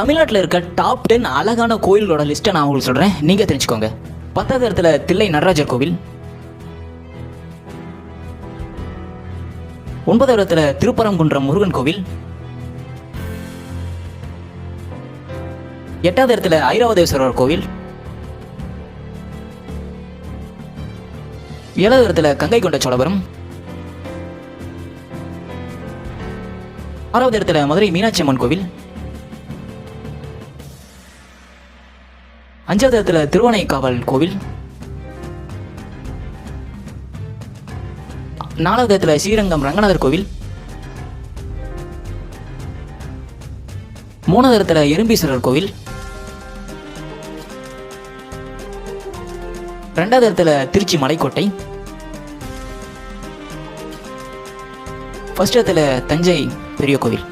தமிழ்நாட்டில் இருக்க top ten அழகான கோயில்களோட லிஸ்ட்டை நான் உங்களுக்கு சொல்கிறேன் நீங்கள் தெரிஞ்சுக்கோங்க. பத்தாவது இடத்துல தில்லை நடராஜர் கோவில். ஒன்பதாவது இடத்துல திருப்பரங்குன்றம் முருகன் கோவில். எட்டாவது இடத்துல ஐராவதேஸ்வரர் கோவில். ஏழாவது இடத்துல கங்கை கொண்ட சோழபுரம். ஆறாவது இடத்துல மதுரை மீனாட்சி அம்மன் கோவில். அஞ்சாவது இடத்துல திருவானைக்காவல் கோவில். நாலாவது இடத்துல ஸ்ரீரங்கம் ரங்கநாதர் கோவில். மூணாவது இடத்துல எறும்பீஸ்வரர் கோவில். ரெண்டாவது இடத்துல திருச்சி மலைக்கோட்டை. ஃபர்ஸ்ட் இடத்துல தஞ்சை பெரிய கோவில்.